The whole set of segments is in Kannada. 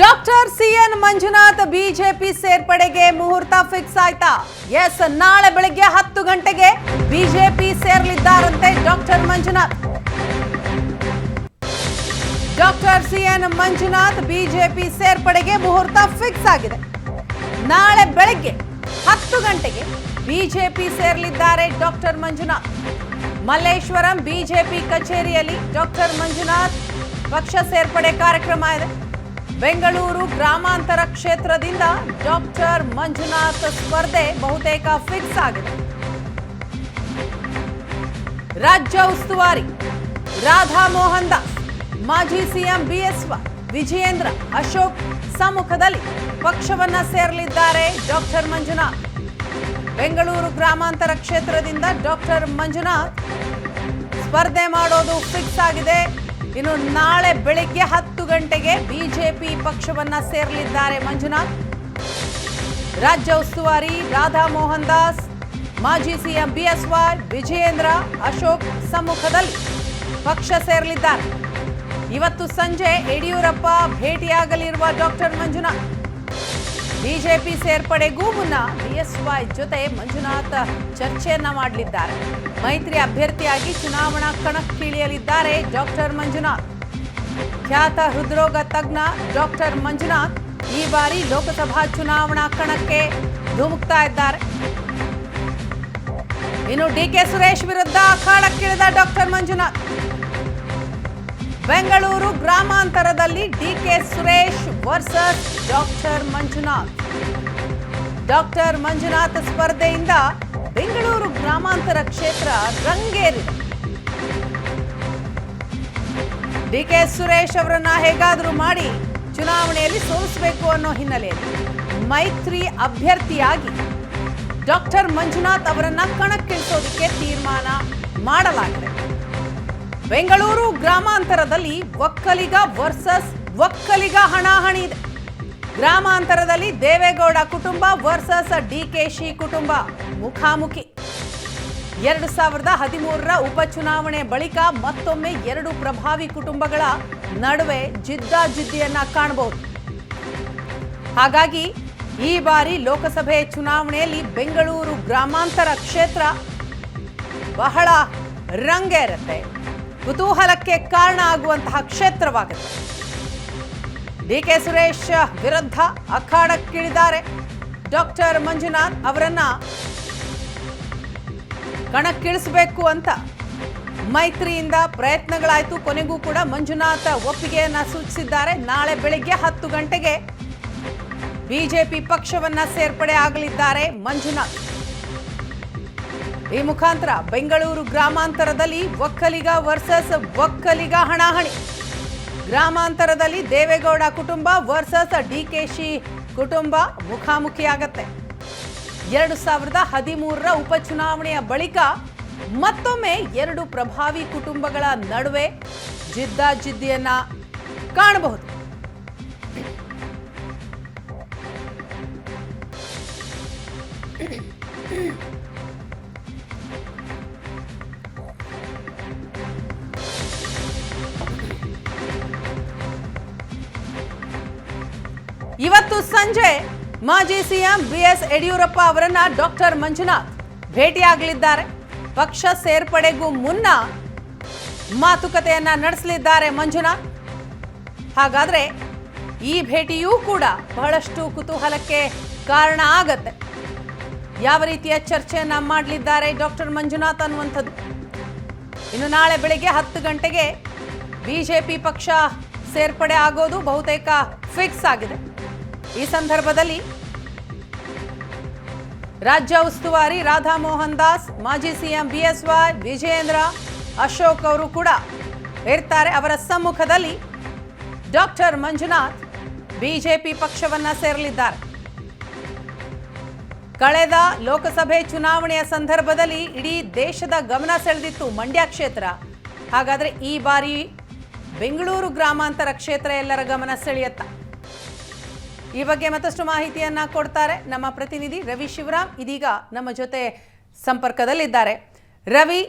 ಡಾಕ್ಟರ್ ಸಿಎನ್ ಮಂಜುನಾಥ್ ಬಿಜೆಪಿ ಸೇರ್ಪಡೆಗೆ ಮುಹೂರ್ತ ಫಿಕ್ಸ್ ಆಯ್ತಾ? ಎಸ್, ನಾಳೆ ಬೆಳಗ್ಗೆ ಹತ್ತು ಗಂಟೆಗೆ BJP ಸೇರಲಿದ್ದಾರಂತೆ doctor Manjunath. Doctor CN Manjunath BJP ಸೇರ್ಪಡೆಗೆ ಮುಹೂರ್ತ ಫಿಕ್ಸ್ ಆಗಿದೆ. ನಾಳೆ ಬೆಳಗ್ಗೆ ಹತ್ತು ಗಂಟೆಗೆ ಬಿಜೆಪಿ ಸೇರಲಿದ್ದಾರೆ ಡಾಕ್ಟರ್ ಮಂಜುನಾಥ್. ಮಲ್ಲೇಶ್ವರಂ ಬಿಜೆಪಿ ಕಚೇರಿಯಲ್ಲಿ ಡಾಕ್ಟರ್ ಮಂಜುನಾಥ್ ಪಕ್ಷ ಸೇರ್ಪಡೆ ಕಾರ್ಯಕ್ರಮ ಇದೆ. ಬೆಂಗಳೂರು ಗ್ರಾಮಾಂತರ ಕ್ಷೇತ್ರದಿಂದ ಡಾಕ್ಟರ್ ಮಂಜುನಾಥ್ ಸ್ಪರ್ಧೆ ಬಹುತೇಕ ಫಿಕ್ಸ್ ಆಗಿದೆ. ರಾಜ್ಯ ಉಸ್ತುವಾರಿ ರಾಧಾ ಮೋಹನ್ ದಾಸ್, ಮಾಜಿ ಸಿಎಂ ಬಿಎಸ್ವ ವಿಜಯೇಂದ್ರ ಅಶೋಕ್ ಸಮ್ಮುಖದಲ್ಲಿ ಪಕ್ಷವನ್ನ ಸೇರಲಿದ್ದಾರೆ ಡಾಕ್ಟರ್ ಮಂಜುನಾಥ್. ಬೆಂಗಳೂರು ಗ್ರಾಮಾಂತರ ಕ್ಷೇತ್ರದಿಂದ ಡಾಕ್ಟರ್ ಮಂಜುನಾಥ್ ಸ್ಪರ್ಧೆ ಮಾಡೋದು ಫಿಕ್ಸ್ ಆಗಿದೆ. ಇನ್ನು ನಾಳೆ ಬೆಳಿಗ್ಗೆ ಹತ್ತು ಗಂಟೆಗೆ ಬಿಜೆಪಿ ಪಕ್ಷವನ್ನ ಸೇರಲಿದ್ದಾರೆ ಮಂಜುನಾಥ್. ರಾಜ್ಯ ಉಸ್ತುವಾರಿ ರಾಧಾ ಮೋಹನ್ ದಾಸ್, ಮಾಜಿ ಸಿಎಂ ಬಿಎಸ್ವೈ ವಿಜಯೇಂದ್ರ, ಅಶೋಕ್ ಸಮ್ಮುಖದಲ್ಲಿ ಪಕ್ಷ ಸೇರಲಿದ್ದಾರೆ. ಇವತ್ತು ಸಂಜೆ ಯಡಿಯೂರಪ್ಪ ಭೇಟಿಯಾಗಲಿರುವ ಡಾಕ್ಟರ್ ಮಂಜುನಾಥ್. ಬಿಜೆಪಿ ಸೇರ್ಪಡೆಗೂ ಮುನ್ನ ಬಿಎಸ್ವೈ ಜೊತೆ ಮಂಜುನಾಥ್ ಚರ್ಚೆಯನ್ನ ಮಾಡಲಿದ್ದಾರೆ. ಮೈತ್ರಿ ಅಭ್ಯರ್ಥಿಯಾಗಿ ಚುನಾವಣಾ ಕಣಕ್ಕಿಳಿಯಲಿದ್ದಾರೆ ಡಾಕ್ಟರ್ ಮಂಜುನಾಥ್. ಖ್ಯಾತ ಹೃದ್ರೋಗ ತಜ್ಞ ಡಾಕ್ಟರ್ ಮಂಜುನಾಥ್ ಈ ಬಾರಿ ಲೋಕಸಭಾ ಚುನಾವಣಾ ಕಣಕ್ಕೆ ಧುಮುಕ್ತಾ ಇದ್ದಾರೆ. ಇನ್ನು ಡಿಕೆ ಸುರೇಶ್ ವಿರುದ್ಧ ಅಖಾಡಕ್ಕಿಳಿದ doctor Manjunath. Bengaluru ಗ್ರಾಮಾಂತರದಲ್ಲಿ DK Suresh versus doctor Manjunath. Doctor Manjunath ಸ್ಪರ್ಧೆಯಿಂದ ಬೆಂಗಳೂರು ಗ್ರಾಮಾಂತರ ಕ್ಷೇತ್ರ ರಂಗೇರಿ. ಡಿಕೆ ಸುರೇಶ್ ಅವರನ್ನ ಹೇಗಾದರೂ ಮಾಡಿ ಚುನಾವಣೆಯಲ್ಲಿ ಸೋಲಿಸಬೇಕು ಅನ್ನೋ ಹಿನ್ನೆಲೆಯಲ್ಲಿ ಮೈತ್ರಿ ಅಭ್ಯರ್ಥಿಯಾಗಿ ಡಾಕ್ಟರ್ ಮಂಜುನಾಥ್ ಅವರನ್ನ ಕಣಕ್ಕಿಳಿಸೋದಕ್ಕೆ ತೀರ್ಮಾನ ಮಾಡಲಾಗಿದೆ. ಬೆಂಗಳೂರು ಗ್ರಾಮಾಂತರದಲ್ಲಿ ಒಕ್ಕಲಿಗ ವರ್ಸಸ್ ಒಕ್ಕಲಿಗ ಹಣಾಹಣಿ ಇದೆ. ಗ್ರಾಮಾಂತರದಲ್ಲಿ ದೇವೇಗೌಡ ಕುಟುಂಬ ವರ್ಸಸ್ ಡಿಕೆಶಿ ಕುಟುಂಬ ಮುಖಾಮುಖಿ. ಎರಡು ಸಾವಿರದ ಹದಿಮೂರರ ಉಪಚುನಾವಣೆ ಬಳಿಕ ಮತ್ತೊಮ್ಮೆ ಎರಡು ಪ್ರಭಾವಿ ಕುಟುಂಬಗಳ ನಡುವೆ ಜಿದ್ದಾಜಿದ್ದಿಯನ್ನ ಕಾಣಬಹುದು ಹಾಗಾಗಿ ಈ ಬಾರಿ ಲೋಕಸಭೆ ಚುನಾವಣೆಯಲ್ಲಿ ಬೆಂಗಳೂರು ಗ್ರಾಮಾಂತರ ಕ್ಷೇತ್ರ ಬಹಳ ರಂಗೇರುತ್ತೆ. ಕುತೂಹಲಕ್ಕೆ ಕಾರಣ ಆಗುವಂತಹ ಕ್ಷೇತ್ರವಾಗಿದೆ. ಡಿ ಕೆ ಸುರೇಶ್ ವಿರುದ್ಧ ಅಖಾಡಕ್ಕಿಳಿದ್ದಾರೆ. ಡಾಕ್ಟರ್ ಮಂಜುನಾಥ್ ಅವರನ್ನ ಕಣಕ್ಕಿಳಿಸಬೇಕು ಅಂತ ಮೈತ್ರಿಯಿಂದ ಪ್ರಯತ್ನಗಳಾಯಿತು. ಕೊನೆಗೂ ಕೂಡ ಮಂಜುನಾಥ ಒಪ್ಪಿಗೆಯನ್ನ ಸೂಚಿಸಿದ್ದಾರೆ. ನಾಳೆ ಬೆಳಿಗ್ಗೆ ಹತ್ತು ಗಂಟೆಗೆ ಬಿಜೆಪಿ ಪಕ್ಷವನ್ನ ಸೇರ್ಪಡೆ ಆಗಲಿದ್ದಾರೆ ಮಂಜುನಾಥ್. ಈ ಮುಖಾಂತರ ಬೆಂಗಳೂರು ಗ್ರಾಮಾಂತರದಲ್ಲಿ ಒಕ್ಕಲಿಗ ವರ್ಸಸ್ ಒಕ್ಕಲಿಗ ಹಣಾಹಣಿ. ಗ್ರಾಮಾಂತರದಲ್ಲಿ ದೇವೇಗೌಡ ಕುಟುಂಬ ವರ್ಸಸ್ ಡಿಕೆಶಿ ಕುಟುಂಬ ಮುಖಾಮುಖಿಯಾಗತ್ತೆ. ಎರಡು ಸಾವಿರದ ಹದಿಮೂರರ ಉಪಚುನಾವಣೆಯ ಬಳಿಕ ಮತ್ತೊಮ್ಮೆ ಎರಡು ಪ್ರಭಾವಿ ಕುಟುಂಬಗಳ ನಡುವೆ ಜಿದ್ದಾಜಿದ್ದಿಯನ್ನ ಕಾಣಬಹುದು. ಇವತ್ತು ಸಂಜೆ ಮಾಜಿ ಸಿಎಂ ಬಿಎಸ್ ಯಡಿಯೂರಪ್ಪ ಅವರನ್ನ ಡಾಕ್ಟರ್ ಮಂಜುನಾಥ್ ಭೇಟಿಯಾಗಲಿದ್ದಾರೆ. ಪಕ್ಷ ಸೇರ್ಪಡೆಗೂ ಮುನ್ನ ಮಾತುಕತೆಯನ್ನ ನಡೆಸಲಿದ್ದಾರೆ ಮಂಜುನಾಥ್. ಹಾಗಾದ್ರೆ ಈ ಭೇಟಿಯೂ ಕೂಡ ಬಹಳಷ್ಟು ಕುತೂಹಲಕ್ಕೆ ಕಾರಣ ಆಗತ್ತೆ. ಯಾವ ರೀತಿಯ ಚರ್ಚೆಯನ್ನ ಮಾಡಲಿದ್ದಾರೆ ಡಾಕ್ಟರ್ ಮಂಜುನಾಥ್ ಅನ್ನುವಂಥದ್ದು? ಇನ್ನು ನಾಳೆ ಬೆಳಿಗ್ಗೆ ಹತ್ತು ಗಂಟೆಗೆ ಬಿಜೆಪಿ ಪಕ್ಷ ಸೇರ್ಪಡೆ ಆಗೋದು ಬಹುತೇಕ ಫಿಕ್ಸ್ ಆಗಿದೆ. ಈ ಸಂದರ್ಭದಲ್ಲಿ ರಾಜ್ಯ ಉಸ್ತುವಾರಿ ರಾಧಾ ಮೋಹನ್ ದಾಸ್, ಮಾಜಿ ಸಿಎಂ ಬಿಎಸ್ವೈ, ವಿಜಯೇಂದ್ರ, ಅಶೋಕ್ ಅವರು ಕೂಡ ಇರ್ತಾರೆ. ಅವರ ಸಮ್ಮುಖದಲ್ಲಿ ಡಾಕ್ಟರ್ ಮಂಜುನಾಥ್ ಬಿಜೆಪಿ ಪಕ್ಷವನ್ನ ಸೇರಲಿದ್ದಾರೆ. ಕಳೆದ ಲೋಕಸಭೆ ಚುನಾವಣೆಯ ಸಂದರ್ಭದಲ್ಲಿ ಇಡೀ ದೇಶದ ಗಮನ ಸೆಳೆದಿತ್ತು ಮಂಡ್ಯ ಕ್ಷೇತ್ರ. ಹಾಗಾದ್ರೆ ಈ ಬಾರಿ ಬೆಂಗಳೂರು ಗ್ರಾಮಾಂತರ ಕ್ಷೇತ್ರ ಎಲ್ಲರ ಗಮನ ಸೆಳೆಯತ್ತ? ಈ ಬಗ್ಗೆ ಮತ್ತಷ್ಟು ಮಾಹಿತಿಯನ್ನ ಕೊಡ್ತಾರೆ ನಮ್ಮ ಪ್ರತಿನಿಧಿ ರವಿ ಶಿವರಾಮ್. ಇದೀಗ ನಮ್ಮ ಜೊತೆ ಸಂಪರ್ಕದಲ್ಲಿದ್ದಾರೆ. ರವಿ,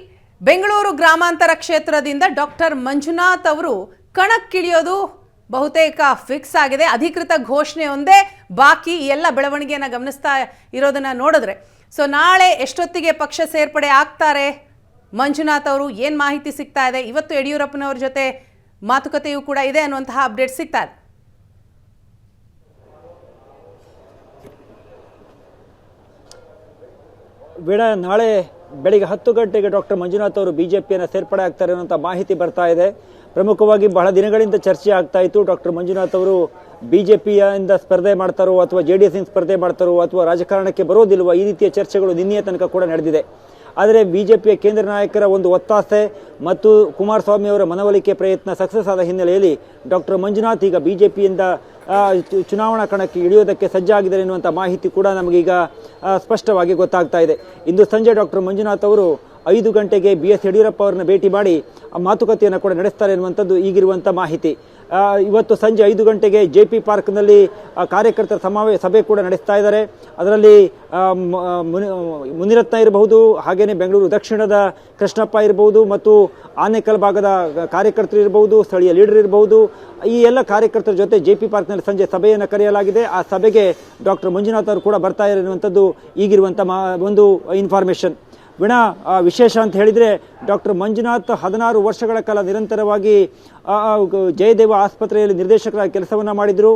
ಬೆಂಗಳೂರು ಗ್ರಾಮಾಂತರ ಕ್ಷೇತ್ರದಿಂದ ಡಾಕ್ಟರ್ ಮಂಜುನಾಥ್ ಅವರು ಕಣಕ್ಕಿಳಿಯೋದು ಬಹುತೇಕ ಫಿಕ್ಸ್ ಆಗಿದೆ. ಅಧಿಕೃತ ಘೋಷಣೆ ಒಂದೇ, ಬಾಕಿ ಎಲ್ಲ ಬೆಳವಣಿಗೆಯನ್ನು ಗಮನಿಸ್ತಾ ಇರೋದನ್ನ ನೋಡಿದ್ರೆ. ಸೊ ನಾಳೆ ಎಷ್ಟೊತ್ತಿಗೆ ಪಕ್ಷ ಸೇರ್ಪಡೆ ಆಗ್ತಾರೆ? ಮಂಜುನಾಥ್ ಅವರು ಏನು ಮಾಹಿತಿ ಸಿಗ್ತಾ ಇದೆ? ಇವತ್ತು ಯಡಿಯೂರಪ್ಪನವ್ರ ಜೊತೆ ಮಾತುಕತೆಯೂ ಕೂಡ ಇದೆ ಅನ್ನುವಂತಹ ಅಪ್ಡೇಟ್ ಸಿಗ್ತಾ ಇದೆ. ವೀಣಾ, ನಾಳೆ ಬೆಳಿಗ್ಗೆ ಹತ್ತು ಗಂಟೆಗೆ ಡಾಕ್ಟರ್ ಮಂಜುನಾಥ್ ಅವರು ಬಿಜೆಪಿಯನ್ನು ಸೇರ್ಪಡೆ ಆಗ್ತಾರೆ ಅನ್ನೋಂಥ ಮಾಹಿತಿ ಬರ್ತಾ ಇದೆ. ಪ್ರಮುಖವಾಗಿ ಬಹಳ ದಿನಗಳಿಂದ ಚರ್ಚೆ ಆಗ್ತಾ ಇತ್ತು. ಡಾಕ್ಟರ್ ಮಂಜುನಾಥ್ ಅವರು ಬಿ ಜೆ ಪಿಯಿಂದ ಸ್ಪರ್ಧೆ ಮಾಡ್ತಾರೋ ಅಥವಾ ಜೆ ಡಿ ಸ್ಪರ್ಧೆ ಮಾಡ್ತಾರೋ ಅಥವಾ ರಾಜಕಾರಣಕ್ಕೆ ಬರೋದಿಲ್ವ ಈ ರೀತಿಯ ಚರ್ಚೆಗಳು ನಿನ್ನೆಯ ತನಕ ಕೂಡ ನಡೆದಿದೆ. ಆದರೆ ಬಿ ಜೆ ಪಿಯ ಕೇಂದ್ರ ನಾಯಕರ ಒಂದು ಒತ್ತಾಸೆ ಮತ್ತು ಕುಮಾರಸ್ವಾಮಿ ಅವರ ಮನವೊಲಿಕೆ ಪ್ರಯತ್ನ ಸಕ್ಸಸ್ ಆದ ಹಿನ್ನೆಲೆಯಲ್ಲಿ ಡಾಕ್ಟರ್ ಮಂಜುನಾಥ್ ಈಗ ಬಿ ಜೆ ಪಿಯಿಂದ ಚುನಾವಣಾ ಕಣಕ್ಕೆ ಇಳಿಯೋದಕ್ಕೆ ಸಜ್ಜಾಗಿದ್ದಾರೆ ಎನ್ನುವಂಥ ಮಾಹಿತಿ ಕೂಡ ನಮಗೀಗ ಸ್ಪಷ್ಟವಾಗಿ ಗೊತ್ತಾಗ್ತಾ ಇದೆ. ಇಂದು ಸಂಜೆ ಡಾಕ್ಟರ್ ಮಂಜುನಾಥ್ ಅವರು ಐದು ಗಂಟೆಗೆ ಬಿ ಎಸ್ ಯಡಿಯೂರಪ್ಪ ಅವರನ್ನ ಭೇಟಿ ಮಾಡಿ ಮಾತುಕತೆಯನ್ನು ಕೂಡ ನಡೆಸ್ತಾರೆ ಎನ್ನುವಂಥದ್ದು ಈಗಿರುವಂಥ ಮಾಹಿತಿ. ಇವತ್ತು ಸಂಜೆ ಐದು ಗಂಟೆಗೆ ಜೆ ಪಿ ಪಾರ್ಕ್ನಲ್ಲಿ ಕಾರ್ಯಕರ್ತರ ಸಮಾವೇಶ ಸಭೆ ಕೂಡ ನಡೆಸ್ತಾ ಇದ್ದಾರೆ. ಅದರಲ್ಲಿ ಮುನಿರತ್ನ ಇರಬಹುದು ಹಾಗೆಯೇ ಬೆಂಗಳೂರು ದಕ್ಷಿಣದ ಕೃಷ್ಣಪ್ಪ ಇರಬಹುದು ಮತ್ತು ಆನೇಕಲ್ ಭಾಗದ ಕಾರ್ಯಕರ್ತರು ಇರಬಹುದು, ಸ್ಥಳೀಯ ಲೀಡರ್ ಇರಬಹುದು. ಈ ಎಲ್ಲ ಕಾರ್ಯಕರ್ತರ ಜೊತೆ ಜೆ ಪಿ ಪಾರ್ಕ್ನಲ್ಲಿ ಸಂಜೆ ಸಭೆಯನ್ನು ಕರೆಯಲಾಗಿದೆ. ಆ ಸಭೆಗೆ ಡಾಕ್ಟರ್ ಮಂಜುನಾಥ್ ಅವರು ಕೂಡ ಬರ್ತಾ ಇರುವಂಥದ್ದು ಈಗಿರುವಂಥ ಒಂದು ಇನ್ಫಾರ್ಮೇಷನ್. ವಿಣ ವಿಶೇಷ ಅಂತ ಹೇಳಿದರೆ ಡಾಕ್ಟರ್ ಮಂಜುನಾಥ್ ಹದಿನಾರು ವರ್ಷಗಳ ಕಾಲ ನಿರಂತರವಾಗಿ ಜಯದೇವ ಆಸ್ಪತ್ರೆಯಲ್ಲಿ ನಿರ್ದೇಶಕರಾಗಿ ಕೆಲಸವನ್ನು ಮಾಡಿದರು.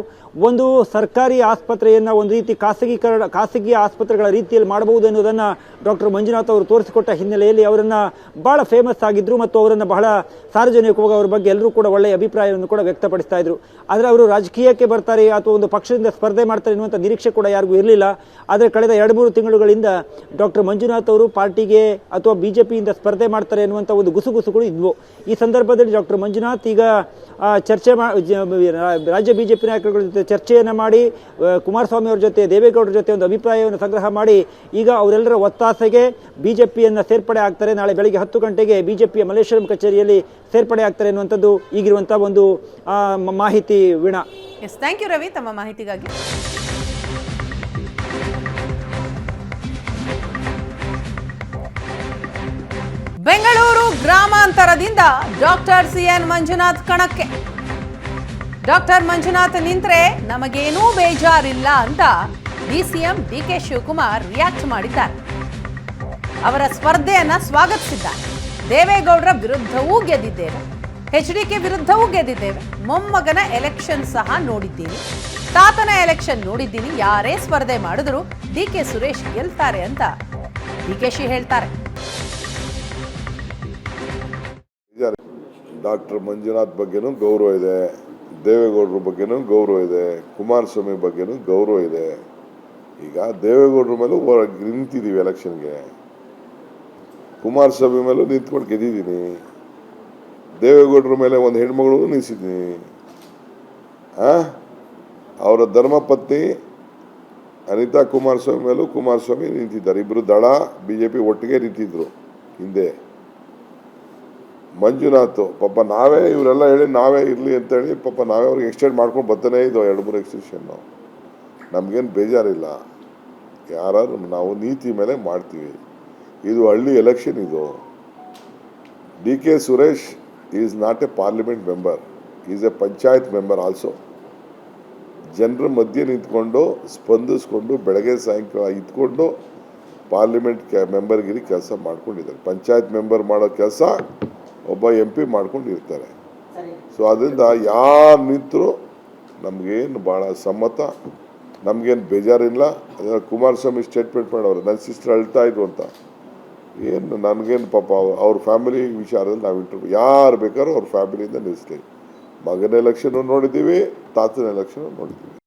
ಒಂದು ಸರ್ಕಾರಿ ಆಸ್ಪತ್ರೆಯನ್ನು ಒಂದು ರೀತಿ ಖಾಸಗೀಕರಣ, ಖಾಸಗಿ ಆಸ್ಪತ್ರೆಗಳ ರೀತಿಯಲ್ಲಿ ಮಾಡಬಹುದು ಎನ್ನುವುದನ್ನು ಡಾಕ್ಟರ್ ಮಂಜುನಾಥ್ ಅವರು ತೋರಿಸಿಕೊಟ್ಟ ಹಿನ್ನೆಲೆಯಲ್ಲಿ ಅವರನ್ನು ಭಾಳ ಫೇಮಸ್ ಆಗಿದ್ದರು ಮತ್ತು ಅವರನ್ನು ಬಹಳ ಸಾರ್ವಜನಿಕವಾಗಿ ಅವರ ಬಗ್ಗೆ ಎಲ್ಲರೂ ಕೂಡ ಒಳ್ಳೆಯ ಅಭಿಪ್ರಾಯವನ್ನು ಕೂಡ ವ್ಯಕ್ತಪಡಿಸ್ತಾ ಇದ್ರು. ಆದರೆ ಅವರು ರಾಜಕೀಯಕ್ಕೆ ಬರ್ತಾರೆ ಅಥವಾ ಒಂದು ಪಕ್ಷದಿಂದ ಸ್ಪರ್ಧೆ ಮಾಡ್ತಾರೆ ಎನ್ನುವಂಥ ನಿರೀಕ್ಷೆ ಕೂಡ ಯಾರಿಗೂ ಇರಲಿಲ್ಲ. ಆದರೆ ಕಳೆದ ಎರಡು, ಮೂರು ತಿಂಗಳುಗಳಿಂದ ಡಾಕ್ಟರ್ ಮಂಜುನಾಥ್ ಅವರು ಪಾರ್ಟಿಗೆ ಅಥವಾ ಬಿಜೆಪಿಯಿಂದ ಸ್ಪರ್ಧೆ ಮಾಡ್ತಾರೆ ಎನ್ನುವಂಥ ಒಂದು ಗುಸುಗುಸುಗಳು ಇದ್ವು. ಈ ಸಂದರ್ಭದಲ್ಲಿ ಡಾಕ್ಟರ್ ಮಂಜುನಾಥ್ ಈಗ ಚರ್ಚೆ ಮಾ, ಜ- ರಾಜ್ಯ ಬಿಜೆಪಿ ನಾಯಕರುಗಳ ಜೊತೆ ಚರ್ಚೆಯನ್ನು ಮಾಡಿ ಕುಮಾರಸ್ವಾಮಿ ಅವರ ಜೊತೆ, ದೇವೇಗೌಡರ ಜೊತೆ ಒಂದು ಅಭಿಪ್ರಾಯವನ್ನು ಸಂಗ್ರಹ ಮಾಡಿ, ಈಗ ಅವರೆಲ್ಲರ ಒತ್ತಾಸೆಗೆ ಬಿ ಜೆ ಪಿಯನ್ನು ಸೇರ್ಪಡೆ ಆಗ್ತಾರೆ. ನಾಳೆ ಬೆಳಗ್ಗೆ ಹತ್ತು ಗಂಟೆಗೆ ಬಿ ಜೆ ಪಿಯ ಮಲ್ಲೇಶ್ವರಂ ಕಚೇರಿಯಲ್ಲಿ ಸೇರ್ಪಡೆ ಆಗ್ತಾರೆ ಎನ್ನುವಂಥದ್ದು ಈಗಿರುವಂಥ ಒಂದು ಮಾಹಿತಿ Veena. Yes thank you Ravi. ತಮ್ಮ ಮಾಹಿತಿಗಾಗಿ. ಬೆಂಗಳೂರು ಗ್ರಾಮಾಂತರದಿಂದ ಡಾಕ್ಟರ್ ಸಿ ಎನ್ ಮಂಜುನಾಥ್ ಕಣಕ್ಕೆ. ಡಾಕ್ಟರ್ ಮಂಜುನಾಥ್ ನಿಂತ್ರೆ ನಮಗೇನೂ ಬೇಜಾರಿಲ್ಲ ಅಂತ DCM D K Shivakumar react ಮಾಡಿದ್ದಾರೆ. ಅವರ ಸ್ಪರ್ಧೆಯನ್ನ ಸ್ವಾಗತಿಸಿದ್ದಾರೆ. ದೇವೇಗೌಡರ ವಿರುದ್ಧವೂ ಗೆದ್ದಿದ್ದೇವೆ. ಎಚ್ ಡಿ ಕೆ ವಿರುದ್ಧವೂ ಗೆದ್ದಿದ್ದೇವೆ. ಮೊಮ್ಮಗನ ಎಲೆಕ್ಷನ್ ಸಹ ನೋಡಿದ್ದೀನಿ. ತಾತನ ಎಲೆಕ್ಷನ್ ನೋಡಿದ್ದೀನಿ. ಯಾರೇ ಸ್ಪರ್ಧೆ ಮಾಡಿದ್ರು ಡಿ ಕೆ ಸುರೇಶ್ ಗೆಲ್ತಾರೆ ಅಂತ ಡಿ ಕೆ ಶಿ ಹೇಳ್ತಾರೆ. ಡಾಕ್ಟರ್ ಮಂಜುನಾಥ್ ಬಗ್ಗೆನೂ ಗೌರವ ಇದೆ, ದೇವೇಗೌಡರ ಬಗ್ಗೆನೂ ಗೌರವ ಇದೆ, ಕುಮಾರಸ್ವಾಮಿ ಬಗ್ಗೆನೂ ಗೌರವ ಇದೆ. ಈಗ ದೇವೇಗೌಡರ ಮೇಲೂ ನಿಂತಿದ್ದೀವಿ ಎಲೆಕ್ಷನ್ಗೆ. ಕುಮಾರಸ್ವಾಮಿ ಮೇಲೂ ನಿಂತ್ಕೊಂಡು ಗೆದ್ದಿದ್ದೀನಿ. ದೇವೇಗೌಡರ ಮೇಲೆ ಒಂದು ಹೆಣ್ಮಗಳು ನಿಲ್ಲಿಸಿದ್ದೀನಿ ಅವರ ಧರ್ಮಪತ್ನಿ ಅನಿತಾ ಕುಮಾರಸ್ವಾಮಿ ಮೇಲೂ ಕುಮಾರಸ್ವಾಮಿ ನಿಂತಿದ್ದಾರೆ. ಇಬ್ಬರು ದಳ ಬಿ ಜೆ ಪಿ ಒಟ್ಟಿಗೆ ನಿಂತಿದ್ರು ಹಿಂದೆ. ಮಂಜುನಾಥ್, ಪಾಪ ನಾವೇ ಇವರೆಲ್ಲ ಹೇಳಿ ನಾವೇ ಇರಲಿ ಅಂತೇಳಿ ಪಾಪ ನಾವೇ ಅವ್ರಿಗೆ ಎಕ್ಸ್ಟೆಂಡ್ ಮಾಡ್ಕೊಂಡು ಬರ್ತಾನೆ ಇದ್ದೋ ಎರಡು ಮೂರು ಎಕ್ಸ್ಟೆನ್ಷನ್ನು ನಮಗೇನು ಬೇಜಾರಿಲ್ಲ. ಯಾರು ನಾವು ನೀತಿ ಮೇಲೆ ಮಾಡ್ತೀವಿ. ಇದು ಹಳ್ಳಿ ಎಲೆಕ್ಷನ್ ಇದು. D K Suresh is not a parliament member is a panchayat member also ಜನರ ಮಧ್ಯೆ ನಿಂತ್ಕೊಂಡು ಸ್ಪಂದಿಸ್ಕೊಂಡು ಬೆಳಗ್ಗೆ ಸಾಯಂಕಾಲ ಇದ್ಕೊಂಡು ಪಾರ್ಲಿಮೆಂಟ್ ಕೆ ಮೆಂಬರ್ಗಿರಿ ಕೆಲಸ ಮಾಡ್ಕೊಂಡಿದ್ದಾರೆ. ಪಂಚಾಯತ್ ಮೆಂಬರ್ ಮಾಡೋ ಕೆಲಸ ಒಬ್ಬ ಎಂ ಪಿ ಮಾಡ್ಕೊಂಡಿರ್ತಾರೆ. ಸೊ ಅದರಿಂದ ಯಾರು ನಿಂತರೂ ನಮಗೇನು ಭಾಳ ಸಮ್ಮತ ನಮಗೇನು ಬೇಜಾರಿಲ್ಲ. ಅದನ್ನು ಕುಮಾರಸ್ವಾಮಿ ಸ್ಟೇಟ್ಮೆಂಟ್ ಮಾಡೋರು ನನ್ನ ಸಿಸ್ಟರ್ ಅಳ್ತಾ ಇದ್ರು ಅಂತ. ಏನು ನನಗೇನು ಪಾಪ ಅವ್ರ- ಅವ್ರ ಫ್ಯಾಮಿಲಿ ವಿಚಾರದಲ್ಲಿ ನಾವು ಇಂಟರ್ವ್ಯೂ ಯಾರು ಬೇಕಾದ್ರೂ ಅವ್ರ ಫ್ಯಾಮಿಲಿಯಿಂದ ನಿಲ್ಲಿಸ್ಲಿ ಮಗನ ಎಲೆಕ್ಷನ್ ನೋಡಿದ್ದೀವಿ ತಾತನ ಎಲೆಕ್ಷನ್ ನೋಡಿದ್ದೀವಿ.